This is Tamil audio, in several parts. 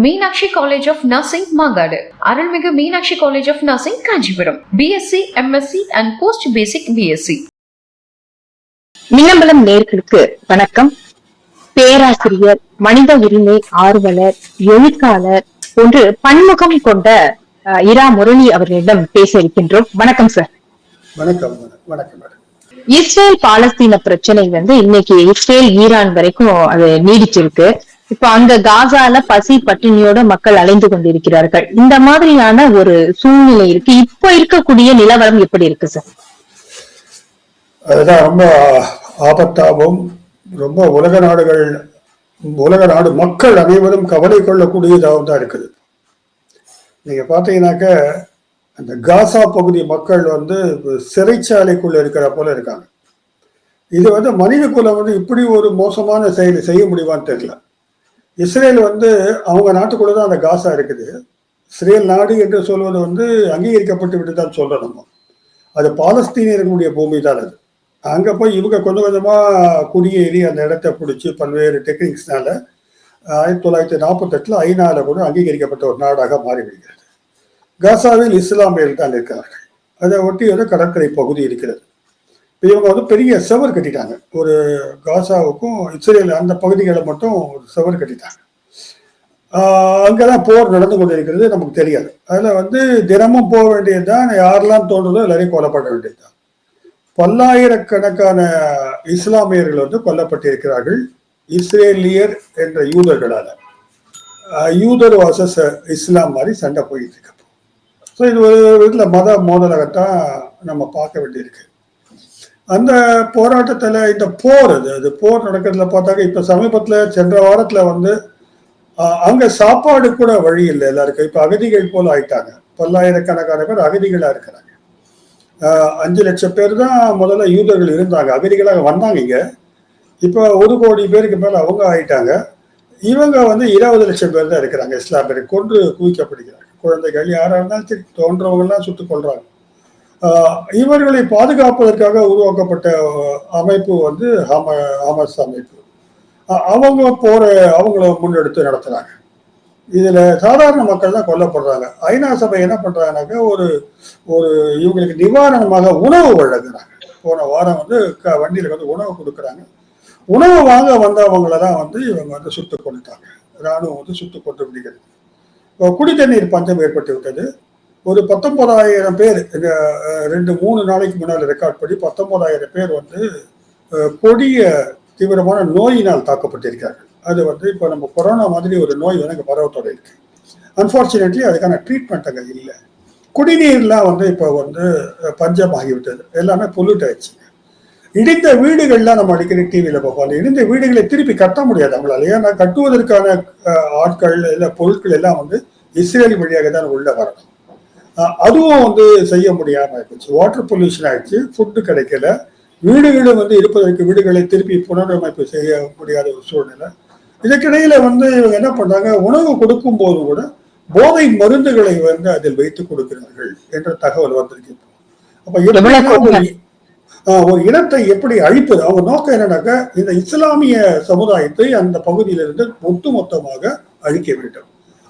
Meenakshi college of nursing Mangadu. அருள்மிகு Meenakshi college of nursing Kanchipuram. BSc MSc and post basic BSc Minnambalam நேர்களுக்கு வணக்கம். பேராசிரியர் மனித உரிமை ஆர்வலர் எழுத்தாளர் போன்று பன்முகம் கொண்ட இரா முரளி அவர்களிடம் பேச இருக்கின்றோம். வணக்கம் சார் வணக்கம் வணக்கம் இஸ்ரேல் பாலஸ்தீன பிரச்சனை வந்து இன்னைக்கு இஸ்ரேல் ஈரான் வரைக்கும் அது நீடிச்சிருக்கு. இப்ப அங்க காசால பசி பட்டினியோட மக்கள் அலைந்து கொண்டிருக்கிறார்கள். இந்த மாதிரியான ஒரு சூழ்நிலை இருக்கு. இப்ப இருக்கக்கூடிய நிலவரம் எப்படி இருக்கு சார் அதுதான் ரொம்ப ஆபத்தாகவும் ரொம்ப உலக நாடுகள் உலக நாடு மக்கள் அனைவரும் கவலை கொள்ளக்கூடியதாகவும் தான் இருக்குது. நீங்க பாத்தீங்கன்னாக்க அந்த காசா பகுதி மக்கள் வந்து சிறைச்சாலைக்குள்ள இருக்கிற போல இருக்காங்க. இது வந்து மனித குலம் வந்து இப்படி ஒரு மோசமான செயலை செய்ய முடியுமான்னு தெரியல. இஸ்ரேல் வந்து அவங்க நாட்டுக்குள்ள தான் அந்த காசா இருக்குது. இஸ்ரேல் நாடு என்று சொல்வது வந்து அங்கீகரிக்கப்பட்டு விட்டு தான் சொல்றோம் நம்ம. அது பாலஸ்தீனியர்களுடைய பூமி தான் அது. அங்க போய் இவங்க கொஞ்சம் கொஞ்சமா குடியேறி அந்த இடத்த பிடிச்சி பல்வேறு டெக்னிக்ஸ்னால ஆயிரத்தி தொள்ளாயிரத்தி நாற்பத்தெட்டுல ஐநாவில் கூட அங்கீகரிக்கப்பட்ட ஒரு நாடாக மாறிவிடுகிறது. காசாவில் இஸ்லாமியர்கள் தான் இருக்கிறார்கள். அதை ஒட்டி ஒரு கடற்கரை பகுதி இருக்கிறது. இவங்க வந்து பெரிய செவர் கட்டிட்டாங்க. ஒரு காசாவுக்கும் இஸ்ரேல் அந்த பகுதிகளை மட்டும் ஒரு செவர் கட்டிட்டாங்க. அங்கே தான் போர் நடந்து கொண்டிருக்கிறது நமக்கு தெரியாது. அதில் வந்து தினமும் போக வேண்டியதுதான் யாரெல்லாம் தோன்றதோ எல்லாரையும் கொல்லப்பட வேண்டியதுதான். பல்லாயிரக்கணக்கான இஸ்லாமியர்கள் வந்து கொல்லப்பட்டிருக்கிறார்கள் இஸ்ரேலியர் என்ற யூதர்களால். யூதர் வாசஸ் இஸ்லாம் மாதிரி சண்டை போயிட்டு இருக்கு. ஸோ இது ஒரு விதத்தில் மத மோதலாகத்தான் நம்ம பார்க்க வேண்டியிருக்கு. அந்த போராட்டத்தில் இந்த போர் அது அது போர் நடக்கிறதுல பார்த்தாக்க இப்போ சமீபத்தில் சென்ற வாரத்தில் வந்து அங்கே சாப்பாடு கூட வழி இல்லை எல்லாருக்கும். இப்போ அகதிகள் போல் ஆயிட்டாங்க. பல்லாயிரக்கணக்கான பேர் அகதிகளாக இருக்கிறாங்க. அஞ்சு லட்சம் பேர் தான் முதல்ல யூதர்கள் இருந்தாங்க. அகதிகளாக வந்தாங்க இங்கே. இப்போ ஒரு கோடி பேருக்கு மேலே அவங்க ஆயிட்டாங்க. இவங்க வந்து இருபது லட்சம் பேர் தான் இருக்கிறாங்க. இஸ்லாமியர் கொன்று குவிக்கப்படுகிறாங்க குழந்தைகள் யாராக இருந்தாலும் சரி தோன்றவங்கலாம் சுட்டுக் கொள்றாங்க இவர்களை பாதுகாப்பதற்காக உருவாக்கப்பட்ட அமைப்பு வந்து ஹம ஹமஸ் அமைப்பு. அவங்க போற அவங்கள முன்னெடுத்து நடத்துறாங்க. இதுல சாதாரண மக்கள் தான் கொல்லப்படுறாங்க. ஐநா சபை என்ன பண்றாங்கனாக்கா ஒரு ஒரு இவங்களுக்கு நிவாரணமாக உணவு வழங்குறாங்க. போன வாரம் வந்து க- வண்டியில வந்து உணவு கொடுக்குறாங்க. உணவு வாங்க வந்தவங்கள தான் வந்து இவங்க வந்து சுட்டு கொண்டுட்டாங்க. ராணுவம் வந்து சுட்டு கொண்டு விடுகிறது. இப்போ குடி தண்ணீர் பஞ்சம் ஏற்பட்டு விட்டது ஒரு பத்தொன்பதாயிரம் பேர் இந்த ரெண்டு மூணு நாளைக்கு முன்னால் ரெக்கார்ட் படி பத்தொன்பதாயிரம் பேர் வந்து கொடிய தீவிரமான நோயினால் தாக்கப்பட்டிருக்கார்கள். அது வந்து இப்போ நம்ம கொரோனா மாதிரி ஒரு நோய் வந்து அங்கே பரவத்தோட இருக்கு. அன்ஃபார்ச்சுனேட்லி அதுக்கான ட்ரீட்மெண்ட் அங்கே இல்லை. குடிநீர்லாம் வந்து இப்போ வந்து பஞ்சம் ஆகிவிட்டது. எல்லாமே பொல்யூட் ஆயிடுச்சு இடிந்த வீடுகள்லாம் நம்ம அடிக்கடி டிவியில் பார்ப்போம். அந்த இடிந்த வீடுகளை திருப்பி கட்ட முடியாது அவங்களால ஏன்னா கட்டுவதற்கான ஆட்கள் இல்லை பொருட்கள் எல்லாம் வந்து இஸ்ரேல் வழியாக தான் உள்ள வரணும். அதுவும் வந்து செய்ய முடியாம ஆயிடுச்சு வாட்டர் பொல்யூஷன் ஆயிடுச்சு ஃபுட்டு கிடைக்கல. வீடுகளும் வந்து இருப்பதற்கு வீடுகளை திருப்பி புனரமைப்பு செய்ய முடியாத ஒரு சூழ்நிலை. இதுக்கிடையில வந்து இவங்க என்ன பண்றாங்க உணவு கொடுக்கும் போது கூட போதை மருந்துகளை வந்து அதில் வைத்து கொடுக்கிறார்கள் என்ற தகவல் வந்திருக்கு அப்ப ஒரு இனத்தை எப்படி அழிப்பது? அவங்க நோக்கம் என்னன்னாக்கா இந்த இஸ்லாமிய சமுதாயத்தை அந்த பகுதியிலிருந்து ஒட்டுமொத்தமாக அழிக்க வேண்டும்.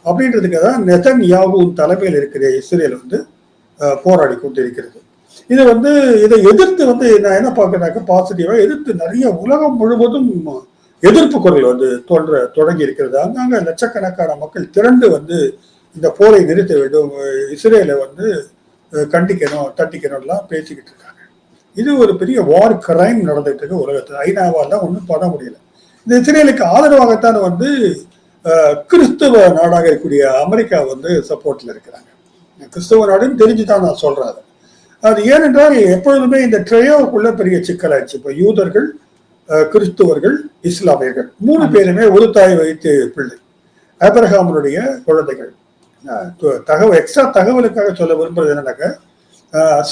அப்படின்றதுக்கு தான் நெதன் யாகுவின் தலைமையில் இருக்கிற இஸ்ரேல் வந்து போராடி கொண்டிருக்கிறது. இது வந்து இதை எதிர்த்து வந்து நான் என்ன பார்க்கறேனாக்கா பாசிட்டிவா எதிர்த்து நிறைய உலகம் முழுவதும் எதிர்ப்பு குரல் வந்து தோன்ற தொடங்கி இருக்கிறது. அங்கங்க லட்சக்கணக்கான மக்கள் திரண்டு வந்து இந்த போரை நிறுத்த வேண்டும். இஸ்ரேலை வந்து கண்டிக்கணும் தட்டிக்கணும்லாம் பேசிக்கிட்டு இருக்காங்க. இது ஒரு பெரிய வார் கிரைம் நடந்துட்டு இருக்கு உலகத்தில். ஐநாவால் தான் ஒன்றும் பண்ண முடியல. இந்த இஸ்ரேலுக்கு ஆதரவாகத்தான் வந்து கிறிஸ்துவ நாடாக இருக்கக்கூடிய அமெரிக்கா வந்து சப்போர்ட்ல இருக்கிறாங்க. கிறிஸ்துவ நாடுன்னு தெரிஞ்சு தான் நான் சொல்றேன். அதை. ஏனென்றால் எப்பொழுதுமே இந்த ட்ரையோவுக்குள்ள பெரிய சிக்கலாச்சு இப்போ யூதர்கள் கிறிஸ்துவர்கள் இஸ்லாமியர்கள் மூணு பேருமே ஒரு தாய் வைத்து பிள்ளை. ஆபிரகாமனுடைய குழந்தைகள். தகவல் எக்ஸ்ட்ரா தகவலுக்காக சொல்ல விரும்புறது என்னன்னாக்க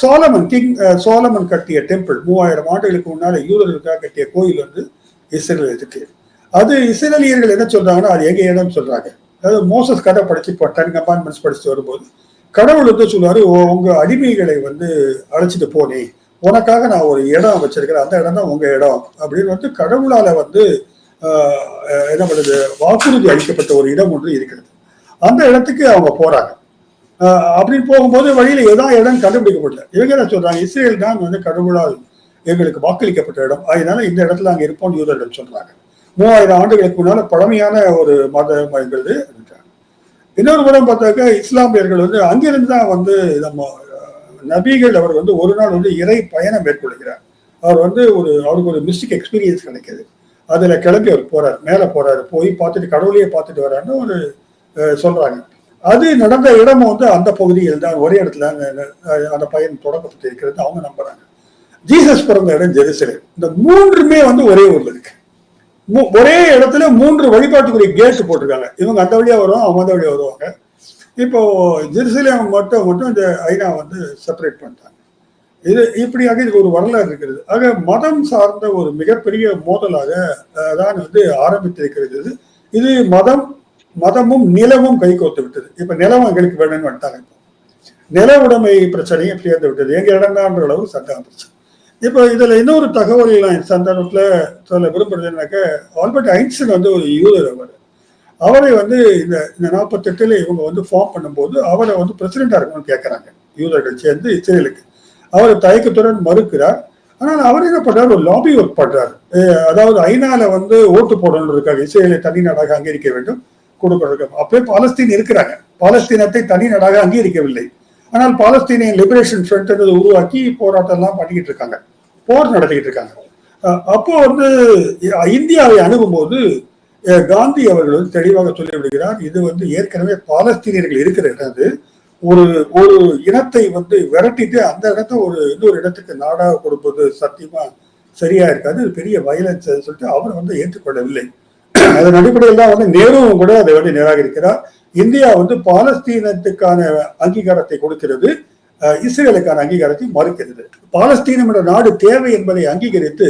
சோலமன் கிங் சோலமன் கட்டிய டெம்பிள் மூவாயிரம் ஆண்டுகளுக்கு முன்னால யூதர்களுக்காக கட்டிய கோயில் வந்து இஸ்ரேல் இருக்கு அது இஸ்ரேலியர்கள் என்ன சொல்றாங்கன்னா அது எங்க இடம் சொல்றாங்க. அதாவது மோசஸ் கதை படிச்சு டென் கம்பார்ட்மெண்ட்ஸ் படிச்சுட்டு வரும்போது கடவுள் வந்து சொல்லுவாரு "ஓ, உங்க அடிமைகளை வந்து அழைச்சிட்டு போனே. உனக்காக நான் ஒரு இடம் வச்சிருக்கிறேன். அந்த இடம் தான் உங்க இடம். அப்படின்னு வந்து கடவுளால வந்து என்ன பண்ணுறது வாக்குறுதி அளிக்கப்பட்ட ஒரு இடம் ஒன்று இருக்கிறது. அந்த இடத்துக்கு அவங்க போறாங்க. அப்படின்னு போகும்போது வழியில ஏதாவது இடம் கண்டுபிடிக்கப்படல. இவங்க என்ன சொல்றாங்க? இஸ்ரேல் தான் வந்து கடவுளால் எங்களுக்கு வாக்களிக்கப்பட்ட இடம். அதனால இந்த இடத்துல அங்கே இருப்போம் யூதர்கள் சொல்றாங்க. மூவாயிரம் ஆண்டுகளுக்கு முன்னால பழமையான ஒரு மதம் எங்களுது இன்னொரு புறம் பார்த்தாக்க இஸ்லாமியர்கள் வந்து அங்கிருந்து தான் வந்து நம்ம நபிகள் அவர் வந்து ஒரு நாள் வந்து இறை பயணம் மேற்கொள்கிறார். அவர் வந்து ஒரு அவருக்கு ஒரு மிஸ்டிக் எக்ஸ்பீரியன்ஸ் கிடைக்கிது. அதில் கிளம்பி அவர் போறார் மேலே போறாரு. போய் பார்த்துட்டு கடவுளையே பார்த்துட்டு வரான்னு ஒரு சொல்கிறாங்க சொல்றாங்க. அது நடந்த இடமும் வந்து அந்த பகுதியில் தான் ஒரே இடத்துல அந்த அந்த பயன் தொடங்கப்பட்டு இருக்கிறது அவங்க நம்புறாங்க. ஜீசஸ் பிறந்த இடம் ஜெருசலேம். இந்த மூன்றுமே வந்து ஒரே ஊர்ல இருக்கு. ஒரே இடத்துல மூன்று வழிபாட்டுக்குரிய கேட் போட்டிருக்காங்க. இவங்க அந்த வழியா வருவாங்க அவங்க அந்த வழியா வருவாங்க. இப்போ ஜெருசலேம் மட்டும் மட்டும் இந்த ஐநா வந்து செப்பரேட் பண்ணிட்டாங்க. இது இப்படியாக இதுக்கு ஒரு வரலாறு இருக்கிறது. ஆக மதம் சார்ந்த ஒரு மிகப்பெரிய மோதலாக தான் வந்து ஆரம்பித்திருக்கிறது இது. மதம் மதமும் நிலமும் கைகோர்த்து விட்டது. இப்ப நிலம் எங்களுக்கு வேணும்னு வந்துட்டாங்க நில உடைமை பிரச்சனையும் இப்படி விட்டது. எங்க இடம்தான்ற அளவு சட்டம் பிரச்சனை. இப்போ இதுல இன்னொரு தகவல் நான் சந்தர்ப்பத்துல சொல்ல விரும்புறது என்னக்க ஆல்பர்ட் ஐன்ஸ்டன் வந்து ஒரு யூதர் அவர். அவரை வந்து இந்த இந்த நாற்பத்தெட்டுல இவங்க வந்து ஃபார்ம் பண்ணும்போது அவரை வந்து பிரசிடென்டா இருக்கணும்னு கேட்கறாங்க யூதர்கள் சேர்ந்து இஸ்ரேலுக்கு. அவர் தயக்கத்துடன் மறுக்கிறார். ஆனால் அவர் என்ன பண்றாரு? ஒரு லாபி ஒர்க் பண்றாரு. அதாவது ஐநால வந்து ஓட்டு போடணும் இருக்காங்க. இஸ்ரேலை தனி நாடாக அங்கீகரிக்க வேண்டும் கொடுக்கணும் அப்பவே பாலஸ்தீன் இருக்கிறாங்க. பாலஸ்தீனத்தை தனி நாடாக அங்கீகரிக்கவில்லை. ஆனால் பாலஸ்தீனியன் லிபரேஷன் ஃப்ரண்ட் உருவாக்கி போராட்டம் எல்லாம் பண்ணிக்கிட்டு இருக்காங்க. போர் நடத்திக்கிட்டு இருக்காங்க. அப்போ வந்து இந்தியாவை அணுகும்போது காந்தி அவர்கள் வந்து தெளிவாக சொல்லி விடுகிறார் இது வந்து ஏற்கனவே பாலஸ்தீனியர்கள் இருக்கிற இடம் அது ஒரு ஒரு இனத்தை வந்து விரட்டிட்டு அந்த இடத்த ஒரு இன்னொரு இடத்துக்கு நாடாக கொடுப்பது சத்தியமா சரியா இருக்காது. பெரிய வயலன்ஸ் சொல்லிட்டு அவர் வந்து ஏற்றுக்கொள்ளவில்லை. அதன் அடிப்படையில் தான் வந்து நேருவும் கூட அதை வந்து நிராகரிக்கிறார். இந்தியா வந்து பாலஸ்தீனத்துக்கான அங்கீகாரத்தை கொடுக்கிறது. இஸ்ரேலுக்கான அங்கீகாரத்தை மறுக்கிறது. பாலஸ்தீனம் என்ற நாடு தேவை என்பதை அங்கீகரித்து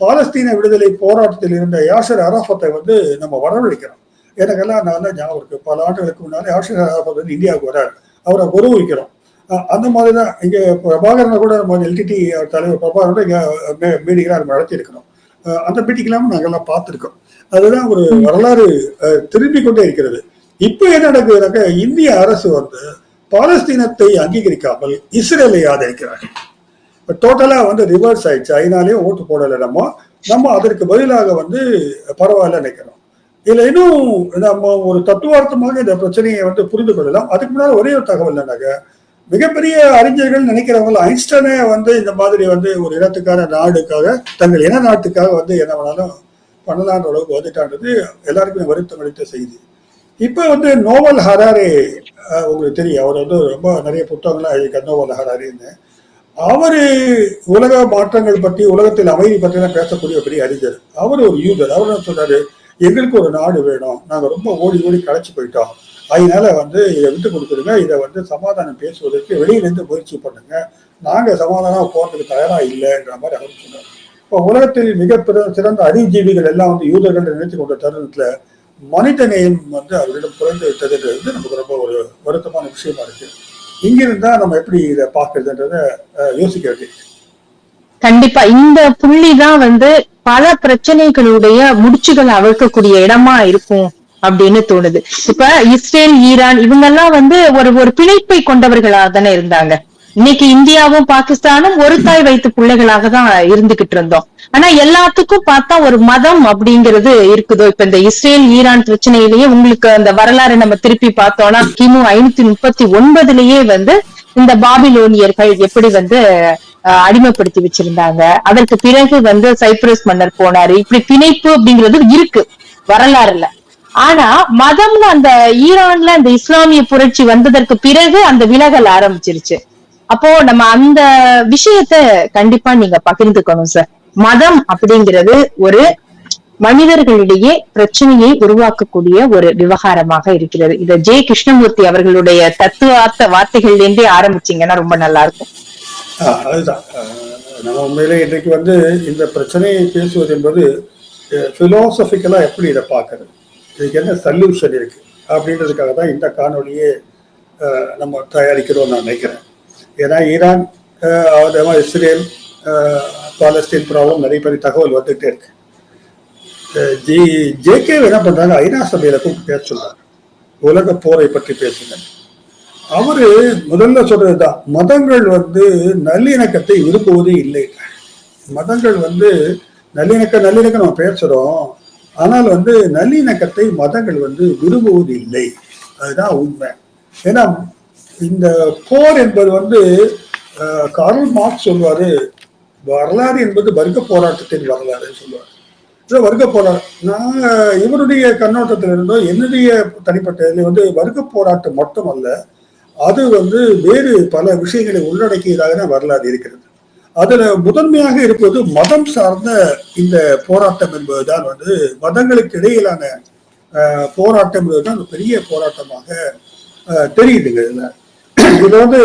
பாலஸ்தீன விடுதலை போராட்டத்தில் இருந்த யாஷர் அராஃபத்தை வந்து நம்ம வரவழைக்கிறோம். எனக்கெல்லாம் நான் ஞாபகம் இருக்கு. பல ஆண்டுகளுக்கு முன்னாலே யாஷர் அராஃபத் வந்து இந்தியாவுக்கு வரார். அவரை உருவிக்கிறோம் அந்த மாதிரி தான் இங்கே பிரபாகரனை கூட நம்ம எல்டிடி தலைவர் பிரபாகரன் இங்கே மீட்டிங்லாம் நம்ம நடத்தியிருக்கிறோம். அஹ் அந்த மீட்டிங்லாம் நாங்கெல்லாம் பார்த்துருக்கோம். அதுதான் ஒரு வரலாறு அஹ், திரும்பிக் கொண்டே இருக்கிறது. இப்போ என்ன நடக்குதுனாக்க இந்திய அரசு வந்து பாலஸ்தீனத்தை அங்கீகரிக்காமல் இஸ்ரேலை ஆதரிக்கிறார்கள். இப்போ டோட்டலாக வந்து ரிவர்ஸ் ஆயிடுச்சு. ஐநாலே ஓட்டு போடலை நம்ம நம்ம அதற்கு பதிலாக வந்து பரவாயில்ல நினைக்கிறோம். இதில் இன்னும் நம்ம ஒரு தத்துவார்த்தமாக இந்த பிரச்சனையை வந்து புரிந்து கொள்ளலாம். அதுக்கு முன்னால் ஒரே ஒரு தகவல் என்னன்னாக்க மிகப்பெரிய அறிஞர்கள் நினைக்கிறவங்க ஐன்ஸ்டனே வந்து இந்த மாதிரி வந்து ஒரு இனத்துக்கான நாடுக்காக தங்கள் இன நாட்டுக்காக வந்து என்ன வேணாலும் பண்ணலான்ற அளவுக்கு வந்துட்டான்றது எல்லாருக்குமே வருத்தம் அளித்த செய்தி. இப்போ வந்து நோவல் ஹராரே உங்களுக்கு தெரியும். அவர் வந்து ரொம்ப நிறைய புத்தகங்கள்லாம் எழுதியிருக்கார் நோவல் ஹராரின்னு. அவர் உலக மாற்றங்கள் பற்றி உலகத்தில் அமைதி பற்றி தான் பேசக்கூடிய பெரிய அறிஞர். அவர் ஒரு யூதர். அவர் என்ன சொல்றாரு? எங்களுக்கு ஒரு நாடு வேணும். நாங்கள் ரொம்ப ஓடி ஓடி களைச்சி போயிட்டோம். அதனால வந்து இதை விட்டு கொடுத்துருங்க. இதை வந்து சமாதானம் பேசுவதற்கு வெளியிலேருந்து முயற்சி பண்ணுங்க. நாங்கள் சமாதானம் போறதுக்கு தயாராக இல்லைன்ற மாதிரி அவர் சொன்னார். இப்போ உலகத்தில் மிக சிறந்த அறிவுஜீவிகள் எல்லாம் வந்து யூதர்கள் நினைத்து கொண்ட தருணத்தில் மனித நேயம் வந்து அவரிடம் குறைந்து விட்டதுன்றது வந்து நமக்கு ரொம்ப ஒரு வருத்தமான விஷயமா இருக்கு. இங்கிருந்தா நம்ம எப்படி இதை பார்க்கறதுன்றத யோசிக்க வேண்டியது கண்டிப்பா. இந்த புள்ளி தான் வந்து பல பிரச்சனைகளுடைய முடிச்சுகளை அவிழ்க்கக்கூடிய இடமா இருக்கும் அப்படின்னு தோணுது. இப்ப இஸ்ரேல் ஈரான் இவங்க எல்லாம் வந்து ஒரு ஒரு பிணைப்பை கொண்டவர்களா தானே இருந்தாங்க. இன்னைக்கு இந்தியாவும் பாகிஸ்தானும் ஒரு தாய் வைத்து பிள்ளைகளாக தான் இருந்துகிட்டு இருந்தோம். ஆனா எல்லாத்துக்கும் பார்த்தா ஒரு மதம் அப்படிங்கிறது இருக்குதோ? இப்ப இந்த இஸ்ரேல் ஈரான் பிரச்சனையிலேயே உங்களுக்கு அந்த வரலாறு நம்ம திருப்பி பார்த்தோம்னா கிமு ஐநூத்தி முப்பத்தி ஒன்பதுலயே வந்து இந்த பாபிலோனியர்கள் எப்படி வந்து அஹ், அடிமைப்படுத்தி வச்சிருந்தாங்க. அதற்கு பிறகு வந்து சைப்ரஸ் மன்னர் போனாரு. இப்படி பிணைப்பு அப்படிங்கிறது இருக்கு வரலாறுல. ஆனா மதம்னு அந்த ஈரான்ல அந்த இஸ்லாமிய புரட்சி வந்ததற்கு பிறகு அந்த விலகல் ஆரம்பிச்சிருச்சு. அப்போ நம்ம அந்த விஷயத்த கண்டிப்பா நீங்க பகிர்ந்துக்கணும் சார் மதம் அப்படிங்கிறது ஒரு மனிதர்களிடையே பிரச்சனையை உருவாக்கக்கூடிய ஒரு விவகாரமாக இருக்கிறது. இத ஜே. கிருஷ்ணமூர்த்தி அவர்களுடைய தத்துவார்த்த வார்த்தைகள்ல ஆரம்பிச்சீங்கன்னா ரொம்ப நல்லா இருக்கும் அதுதான். ஆஹ் நம்ம உண்மையிலே இன்றைக்கு வந்து இந்த பிரச்சனையை பேசுவது என்பது பிலோசபிக்கலா எப்படி இதை பார்க்கறது? இதுக்கு என்ன சல்யூஷன் இருக்கு? அப்படின்றதுக்காக தான் இந்த காணொலியே ஆஹ் நம்ம தயாரிக்கிறோம் நான் நினைக்கிறேன். ஏன்னா ஈரான் ஆஹ் அதே மாதிரி இஸ்ரேல் ஆஹ் பாலஸ்தீன் ப்ராப்ளம் நிறைய பேர் தகவல் வந்துகிட்டே இருக்கு. ஜி ஜேகே என்ன பண்றாங்க? ஐநா சபையில கூப்பிட்டு பேச சொல்றாங்க. உலக போரை பற்றி பேசுங்க அவரு முதல்ல சொல்றதுதான் மதங்கள் வந்து நல்லிணக்கத்தை விரும்புவதே இல்லை. மதங்கள் வந்து நல்லிணக்க நல்லிணக்கம் நம்ம பேசுறோம். ஆனால் வந்து நல்லிணக்கத்தை மதங்கள் வந்து விரும்புவது இல்லை அதுதான் உண்மை. ஏன்னா இந்த போர் என்பது வந்து கார்ல் மார்க் சொல்வாரு வரலாறு என்பது வர்க்க போராட்டத்தின் வரலாறு சொல்லுவார் வர்க்க போராட்டம் நான் இவருடைய கண்ணோட்டத்தில் இருந்தோ என்னுடைய தனிப்பட்ட இதில் வந்து வர்க்க போராட்டம் மட்டுமல்ல அது வந்து வேறு பல விஷயங்களை உள்ளடக்கியதாக தான் வரலாறு இருக்கிறது. அதுல முதன்மையாக இருப்பது மதம் சார்ந்த இந்த போராட்டம் என்பதுதான் வந்து மதங்களுக்கு இடையிலான போராட்டம் என்பதுதான் ஒரு பெரிய போராட்டமாக தெரியுதுங்க இதில். இதில் வந்து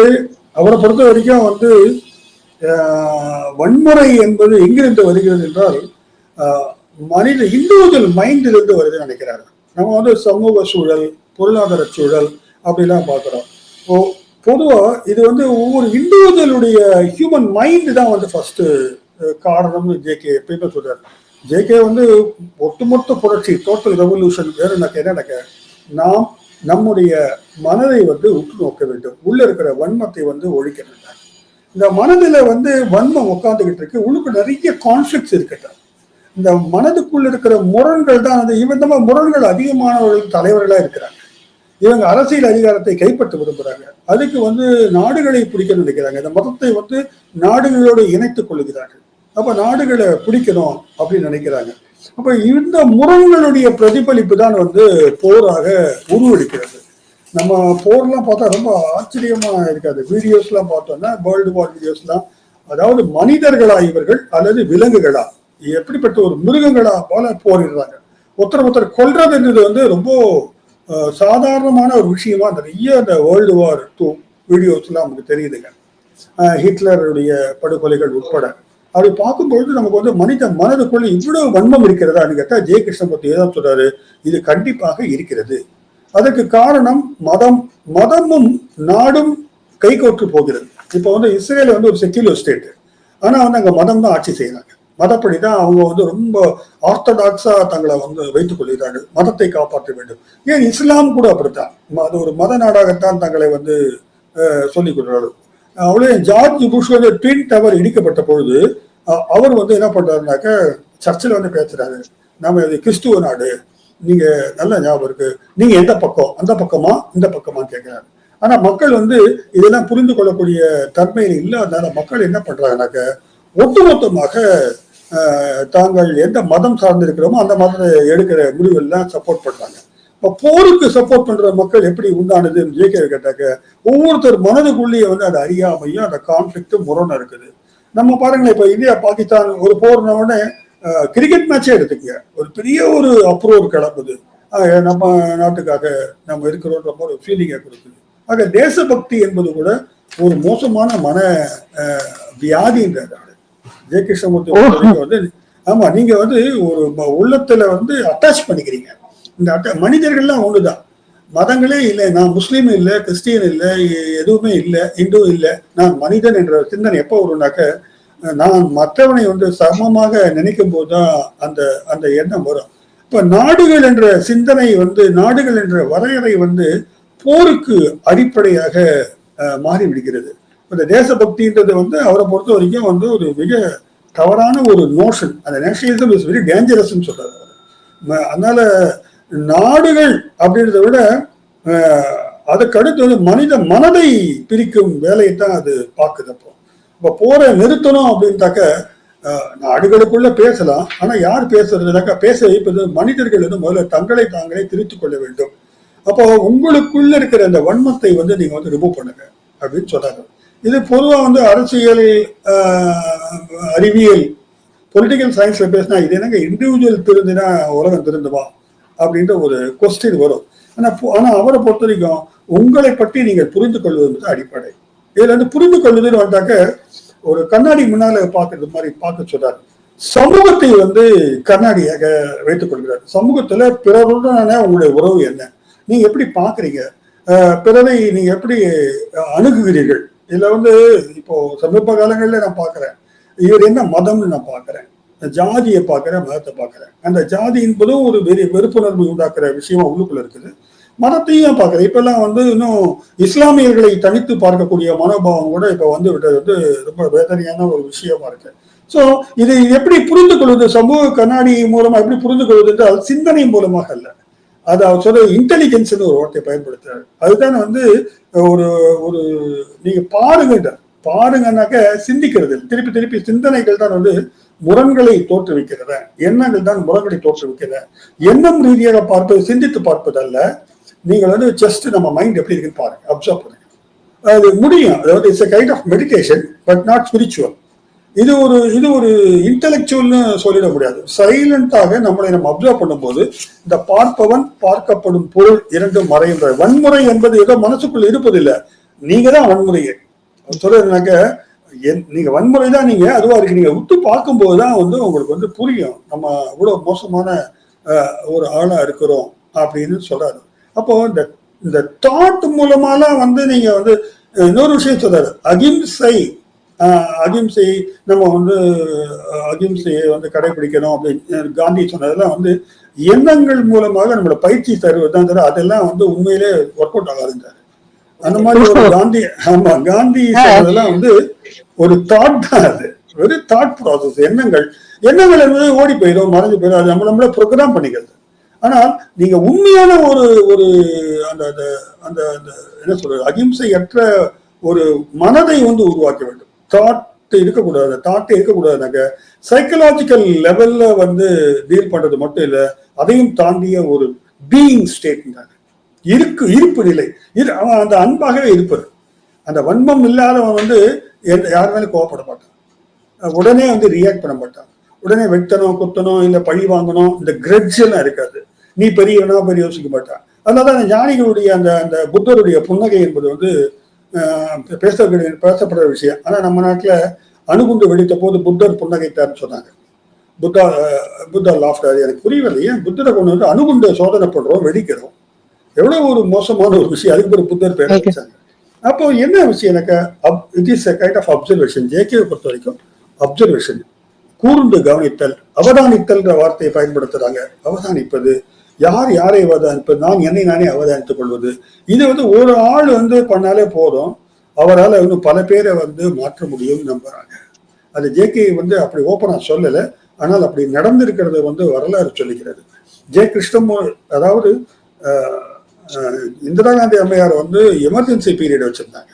அவரை பொறுத்த வரைக்கும் வந்து வன்முறை என்பது எங்கிருந்து வருகிறது என்றால் மனித இண்டிவிஜுவல் மைண்டிலிருந்து வருதுன்னு நினைக்கிறாரு. நம்ம வந்து சமூக சூழல் பொருளாதார சூழல் அப்படிலாம் பார்க்குறோம். ஓ பொதுவாக இது வந்து ஒவ்வொரு இண்டிவிஜுவலுடைய ஹியூமன் மைண்டு தான் வந்து ஃபஸ்ட்டு காரணம்னு ஜேகே எப்பயுமே சொல்கிறார் ஜேகே வந்து ஒட்டுமொத்த புரட்சி டோட்டல் ரெவல்யூஷன் வேறு எனக்கு என்ன நாம் நம்முடைய மனதை வந்து உற்று நோக்க வேண்டும். உள்ள இருக்கிற வன்மத்தை வந்து ஒழிக்க வேண்டும் இந்த மனதில் வந்து வன்மம் உட்காந்துக்கிட்டு இருக்கு. உள்ளுக்கு நிறைய கான்ஃபிளிக்ஸ் இருக்கட்டும். இந்த மனதுக்குள்ள இருக்கிற முரண்கள் தான் அந்த மாதிரி முரண்கள் அதிகமானவர்கள் தலைவர்களாக இருக்கிறாங்க. இவங்க அரசியல் அதிகாரத்தை கைப்பற்ற விரும்புகிறாங்க அதுக்கு வந்து நாடுகளை பிடிக்க நினைக்கிறாங்க. இந்த மதத்தை வந்து நாடுகளோடு இணைத்துக் கொள்கிறார்கள். அப்போ நாடுகளை பிடிக்கணும் அப்படின்னு நினைக்கிறாங்க. அப்ப இந்த முரண்களுடைய பிரதிபலிப்பு தான் வந்து போராக உருவெடுக்கிறது. நம்ம போர்லாம் பார்த்தா ரொம்ப ஆச்சரியமா இருக்காது. வீடியோஸ்லாம் பார்த்தோம்னா வேர்ல்டு வார் வீடியோஸ்லாம் அதாவது மனிதர்களா இவர்கள் அல்லது விலங்குகளா? எப்படிப்பட்ட ஒரு மிருகங்களா போல போரிடுறாங்க. ஒருத்தர் ஒருத்தர் கொல்றதுன்றது வந்து ரொம்ப சாதாரணமான ஒரு விஷயமா நிறைய அந்த வேர்ல்டு வார் டூ வீடியோஸ்லாம் நமக்கு தெரியுதுங்க. ஹிட்லருடைய படுகொலைகள் உட்பட. அப்படி பார்க்கும்பொழுது நமக்கு வந்து மனித மனதுக்குள்ள இவ்வளவு வன்மம் இருக்கிறதான்னு கேட்டால் ஜெய கிருஷ்ணமூர்த்தி ஏதாவது சொல்றாரு. இது கண்டிப்பாக இருக்கிறது. அதற்கு காரணம் மதம். மதமும் நாடும் கைகோற்று போகிறது. இப்போ வந்து இஸ்ரேல் வந்து ஒரு செக்யூலர் ஸ்டேட் ஆனா வந்து அங்க மதம் தான் ஆட்சி செய்யறாங்க மதப்படி தான் அவங்க வந்து ரொம்ப ஆர்த்தடாக்ஸா தங்களை வந்து வைத்துக் கொள்கிறார்கள். மதத்தை காப்பாற்ற வேண்டும். ஏன் இஸ்லாம் கூட அப்படித்தான். ம- அது ஒரு மத நாடாகத்தான் தங்களை வந்து அஹ், சொல்லிக் கொள்கிறார்கள். அவளே ஜார்ஜ் புஷ் வந்து ட்வின் டவர் இடிக்கப்பட்ட பொழுது அ- அவர் வந்து என்ன பண்ணுறாருனாக்க சர்ச்சில் வந்து பேசுறாரு. நாம இது கிறிஸ்துவ நாடு. நீங்கள் நல்ல ஞாபகம் இருக்குது நீங்கள் எந்த பக்கம்? அந்த பக்கமா? இந்த பக்கமா கேட்குறாரு ஆனால் மக்கள் வந்து இதெல்லாம் புரிந்து கொள்ளக்கூடிய தன்மையில் இல்லாதனால மக்கள் என்ன பண்ணுறாங்கனாக்க ஒட்டுமொத்தமாக தாங்கள் எந்த மதம் சார்ந்து இருக்கிறோமோ அந்த மதத்தை எடுக்கிற முடிவெல்லாம் சப்போர்ட் பண்ணுறாங்க இப்ப போருக்கு சப்போர்ட் பண்ற மக்கள் எப்படி உண்டானது ஜேகே கேட்டாக்க ஒவ்வொருத்தர் மனதுக்குள்ளேயே வந்து அது அறியாமையும் அந்த கான்ஃபிளிக்ட் முரண் இருக்குது. நம்ம பாருங்களேன் இப்ப இந்தியா பாகிஸ்தான் ஒரு போர்ன உடனே கிரிக்கெட் மேட்சே எடுத்துக்கங்க. ஒரு பெரிய ஒரு அப்ரோர் கிளம்புது. நம்ம நாட்டுக்காக நம்ம இருக்கிறோம் ரொம்ப ஒரு ஃபீலிங்கை கொடுக்குது. ஆக தேசபக்தி என்பது கூட ஒரு மோசமான மன அஹ், வியாதின்றாரு ஜெய கிருஷ்ணமூர்த்தி வந்து ஆமா நீங்க வந்து ஒரு உள்ளத்துல வந்து அட்டாச் பண்ணிக்கிறீங்க. இந்த அட்ட மனிதர்கள்லாம் ஒண்ணுதான். மதங்களே இல்லை நான் முஸ்லீம் இல்லை கிறிஸ்டியன் இல்லை எதுவுமே இல்லை இந்து இல்லை. நான் மனிதன் என்ற சிந்தனை எப்போ வரும்னாக்க நான் மற்றவனை வந்து சமமாக நினைக்கும் போதுதான் அந்த அந்த எண்ணம் வரும். இப்ப நாடுகள் என்ற சிந்தனை வந்து நாடுகள் என்ற வரையறை வந்து போருக்கு அடிப்படையாக மாறிவிடுகிறது. இந்த தேசபக்தின்றது வந்து அவரை பொறுத்த வரைக்கும் வந்து ஒரு மிக தவறான ஒரு நோஷன் அந்த நேஷனலிசம் இஸ் வெரி டேஞ்சரஸ்ன்னு சொல்றாரு அவர். அதனால நாடுகள் அப்படின்றத விட அதுக்கடுத்து வந்து மனித மனதை பிரிக்கும் வேலையை தான் அது பார்க்குது அப்போ. இப்போ போரை நிறுத்தணும் அப்படின்ட்டாக்க நாடுகளுக்குள்ள பேசலாம். ஆனால் யார் பேசுறதுனாக்கா பேச வைப்பது மனிதர்கள் வந்து முதல்ல தங்களை தாங்களே திருத்திக் கொள்ள வேண்டும். அப்போ உங்களுக்குள்ள இருக்கிற அந்த வன்மத்தை வந்து நீங்க வந்து ரிமூவ் பண்ணுங்க அப்படின்னு சொல்றாங்க இது பொதுவாக வந்து அரசியல் அறிவியல் பொலிட்டிக்கல் சயின்ஸ்ல பேசினா இது என்னங்க இண்டிவிஜுவல் திருந்தினா உலகம் திருந்துமா? அப்படின்ற ஒரு கொஸ்டின் வரும். ஆனால் ஆனால் அவரை பொறுத்த வரைக்கும் உங்களை பற்றி நீங்கள் புரிந்து கொள்வது அடிப்படை. இதில் வந்து புரிந்து கொள்வதுன்னு வந்தாக்க ஒரு கண்ணாடி முன்னால பாக்குறது மாதிரி பார்க்க சொல்றாரு. சமூகத்தை வந்து கண்ணாடியாக வைத்துக் கொள்கிறார். சமூகத்துல பிறருடனான உங்களுடைய உறவு என்ன? நீங்க எப்படி பாக்குறீங்க பிறரை நீங்க எப்படி அணுகுகிறீர்கள்? இதுல வந்து இப்போ சமீப காலங்களில் நான் பாக்குறேன் இவர் என்ன மதம்னு நான் பாக்குறேன் ஜாதியை பார்க்குறேன் மதத்தை பார்க்குறேன் அந்த ஜாதி என்பதும் ஒரு வெறி வெறுப்புணர்வு உண்டாக்குற விஷயமா உள்ளுக்குள்ள இருக்குது. மதத்தையும் பார்க்குறேன். இப்பெல்லாம் வந்து இன்னும் இஸ்லாமியர்களை தனித்து பார்க்கக்கூடிய மனோபாவம் கூட இப்போ வந்து விட்டது வந்து ரொம்ப வேதனையான ஒரு விஷயமா இருக்கு. ஸோ இதை எப்படி புரிந்து கொள்வது சமூக கண்ணாடி மூலமா எப்படி புரிந்து கொள்வது என்றால் சிந்தனை மூலமாக அல்ல. அது அவர் சொல்ற இன்டெலிஜென்ஸ்னு ஒரு வார்த்தை பயன்படுத்துறாரு. அதுதான் வந்து ஒரு ஒரு நீங்க பாருங்க பாருங்கன்னாக்க சிந்திக்கிறது திருப்பி திருப்பி சிந்தனைகள் தான் வந்து முரண்களை தோற்றுவிக்கிறத எண்ணங்கள் தான் முரண்களை தோற்றுவிக்கிறத எண்ணம் ரீதியாக பார்ப்பது சிந்தித்து பார்ப்பதல்ல. நீங்கள் வந்து ஜஸ்ட் நம்ம மைண்ட் எப்படி இருக்குன்னு பாருங்க அப்சர்வ் பண்ணுங்க. அது முடியும். அதாவது it's kind of meditation but not spiritual இது ஒரு இது ஒரு இன்டெலெக்சுவல்னு சொல்லிட முடியாது. சைலண்டாக நம்மளை நம்ம அப்சர்வ் பண்ணும்போது இந்த பார்ப்பவன் பார்க்கப்படும் பொருள் இரண்டும் மறைகின்ற வன்முறை என்பது ஏதோ மனசுக்குள்ள இருப்பதில்லை. நீங்க தான் வன்முறையை சொல்றதுனாக்க நீங்க வன்முறை தான் நீங்க அதுவா இருக்கு. நீங்க உத்து பார்க்கும்போது தான் வந்து உங்களுக்கு வந்து புரியும். நம்ம இவ்வளவு மோசமான ஒரு ஆளா இருக்கிறோம் அப்படின்னு சொல்றாரு. அப்போ இந்த இந்த தாட் மூலமாலாம் வந்து நீங்க வந்து இன்னொரு விஷயம் சொல்றாரு. அகிம்சை அகிம்சை நம்ம வந்து அகிம்சையை வந்து கடைபிடிக்கணும் அப்படின்னு காந்தி சொன்னதெல்லாம் வந்து எண்ணங்கள் மூலமாக நம்மளோட பயிற்சி தருவதுதான் தவிர அதெல்லாம் வந்து உண்மையிலே ஒர்க் அவுட் ஆகாதுன்றாரு அந்த மாதிரி ஒரு காந்தி ஆமா காந்தி சொன்னதெல்லாம் வந்து ஒரு தாட் தான் அது. ஒரு தாட் ப்ராசஸ் எண்ணங்கள். எண்ணங்கள் என்பது ஓடி போயிடும் மறைஞ்சு போயிடும். அது நம்ம நம்மள ப்ரோக்ராம் பண்ணிக்கிறது. ஆனால் நீங்க உண்மையான ஒரு ஒரு அந்த அந்த அந்த அந்த என்ன சொல்றது? அகிம்சையற்ற ஒரு மனதை வந்து உருவாக்க வேண்டும். தாட் இருக்கக்கூடாது. தாட் இருக்கக்கூடாதுனாக்க சைக்கலாஜிக்கல் லெவல்ல வந்து டீல் பண்றது மட்டும் இல்லை அதையும் தாண்டிய ஒரு பீயிங் ஸ்டேட்ங்கிறாங்க இருக்கு இருப்பு நிலை. இரு அவன் அந்த அன்பாகவே இருப்பது அந்த வன்மம் இல்லாதவன் வந்து யார் மேலும் கோவப்பட மாட்டான். உடனே வந்து ரியாக்ட் பண்ண மாட்டான். உடனே வெட்டணும் குத்தணும் இல்ல பழி வாங்கணும் இந்த கிரெட்ஜ் எல்லாம் இருக்காது. நீ பெரியவனா பெரிய யோசிக்க மாட்டான். அதனால அந்த ஞானிகளுடைய அந்த அந்த புத்தருடைய புன்னகை என்பது வந்து பேசக்கூடிய பேசப்படுற விஷயம். ஆனா நம்ம நாட்டுல அணுகுண்டு வெடித்த போது புத்தர் புன்னகைத்தார்னு சொன்னாங்க. புத்தா புத்தா லாஃப்டார் எனக்கு புரியவில்லை. ஏன்? புத்தரை கொண்டு வந்து அணுகுண்டை சோதனை பண்றோம் வெடிக்கிறோம். எவ்வளவு ஒரு மோசமான ஒரு விஷயம். அதுக்கு ஒரு புத்தர் பேர். வச்சாங்க அப்போ என்ன விஷயம் எனக்கு it is kind of observation JK பொறுத்த வரைக்கும் அப்சர்வேஷன் கூர்ந்து கவனித்தல் அவதானித்தல்ன்ற வார்த்தையை பயன்படுத்துறாங்க. அவதானிப்பது யார் யாரை அவதானிப்பது நான் என்னை நானே அவதானித்துக் கொள்வது. இது வந்து ஒரு ஆள் வந்து பண்ணாலே போதும். அவரால் வந்து பல பேரை வந்து மாற்ற முடியும்னு நம்புறாங்க. அது ஜேகே வந்து அப்படி ஓப்பனாக சொல்லலை. ஆனால் அப்படி நடந்திருக்கிறது வந்து வரலாறு சொல்லுகிறது. ஜே கிருஷ்ணமூர் அதாவது இந்திரா காந்தி அம்மையார் வந்து எமர்ஜென்சி பீரியட் வச்சிருந்தாங்க.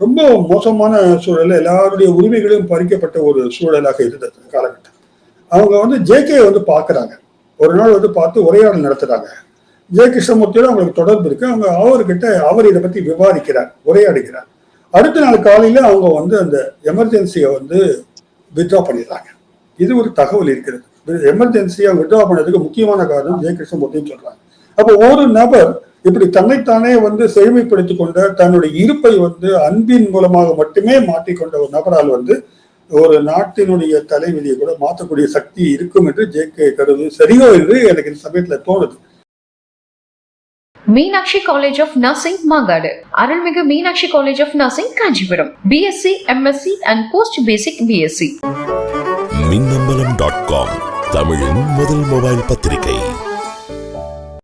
ரொம்ப மோசமான சூழலில் எல்லாருடைய உரிமைகளும் பறிக்கப்பட்ட ஒரு சூழலாக இருந்தது காலகட்டம். அவங்க வந்து ஜேகே வந்து பார்க்குறாங்க. ஒரு நாள் வந்து பார்த்து உரையாடல் நடத்துகிறாங்க ஜெய கிருஷ்ணமூர்த்தியோட அவங்களுக்கு தொடர்பு இருக்கு. அவங்க அவர்கிட்ட அவர் இதை பற்றி விவாதிக்கிறார் உரையாடுகிறார். அடுத்த நாள் காலையில் அவங்க வந்து அந்த எமர்ஜென்சியை வந்து வித்ட்ரா பண்ணிடுறாங்க. இது ஒரு தகவல் இருக்கிறது. எமர்ஜென்சியை வித்ட்ரா பண்ணதுக்கு முக்கியமான காரணம் ஜெய கிருஷ்ணமூர்த்தின்னு சொல்றாங்க. அப்போ ஒரு நபர் இப்படி தன்னைத்தானே வந்து செழுமைப்படுத்திக் கொண்ட தன்னுடைய இருப்பை வந்து அன்பின் மூலமாக மட்டுமே மாற்றிக்கொண்ட ஒரு நபரால் வந்து ஒரு நாட்டினுடைய தலைவிதியை கூட மாற்றக்கூடிய சக்தி இருக்கும் என்று ஜே கே கருது. சரியோ என்று எனக்கு இந்த சமயத்துல தோணுது. Meenakshi college of nursing Mangadu. அருள்மிகு Meenakshi college of nursing Kanchipuram. BSc MSc and post basic BSc Minnambalam dot com தமிழின் முதல் மொபைல் பத்திரிகை.